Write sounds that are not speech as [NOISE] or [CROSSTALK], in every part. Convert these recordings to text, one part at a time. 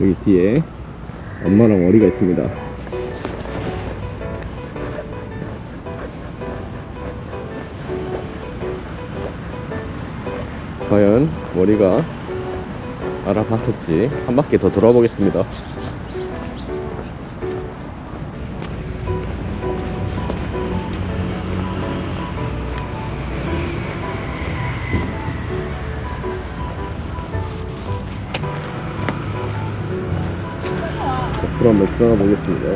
저기 뒤에 엄마랑 머리가 있습니다. 과연 머리가 알아봤을지 한 바퀴 더 돌아보겠습니다. 자, 그럼 한번 들어가 보겠습니다.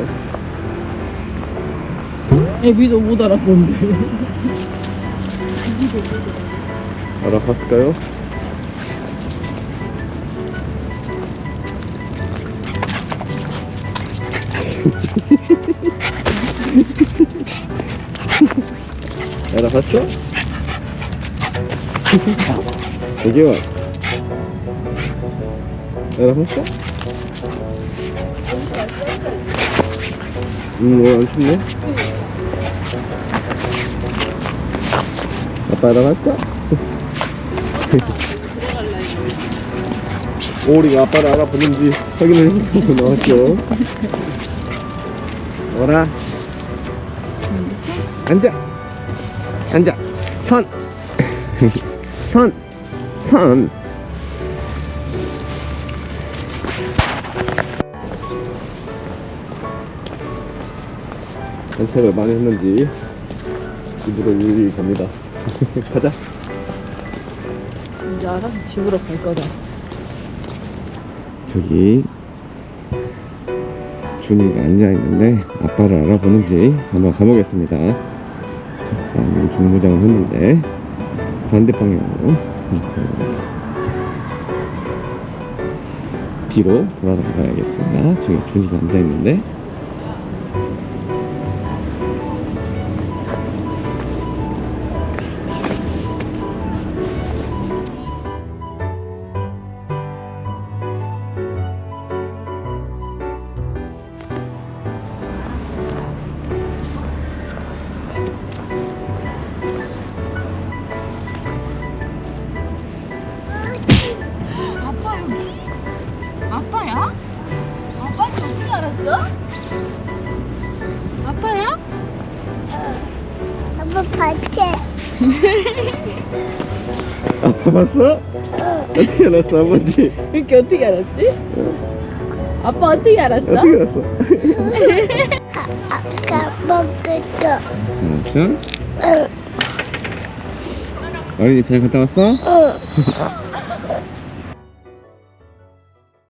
애비도 못 알아본데. 알아봤을까요? 알아봤어? 대기원 알아봤어? 응, 어, 안 쉽네. 아빠 알아봤어? [LAUGHS] 오리가 아빠를 알아보는지 확인을 해보고 나왔죠. 오라. 앉아. 앉아. 선. [LAUGHS] 선. 선. 산책을 많이 했는지 집으로 유유히 갑니다. [LAUGHS] 가자. 이제 알아서 집으로 갈 거다. 저기 준이가 앉아 있는데 아빠를 알아보는지 한번 가보겠습니다. 일단 중무장을 했는데 반대 방향으로 가보겠습니다. 뒤로 돌아서 가야겠습니다. 저기 준이가 앉아 있는데 어떻게 알았어? 아빠야? 아빠 같이 아빠 봤어? 어떻게 알았어 아버지? 이렇게 어떻게 알았지? 아빠 어떻게 알았어? 어떻게 알았어? 아까 먹을 거 자, 자. 어린이 잘 갔다 왔어? 응. [LAUGHS]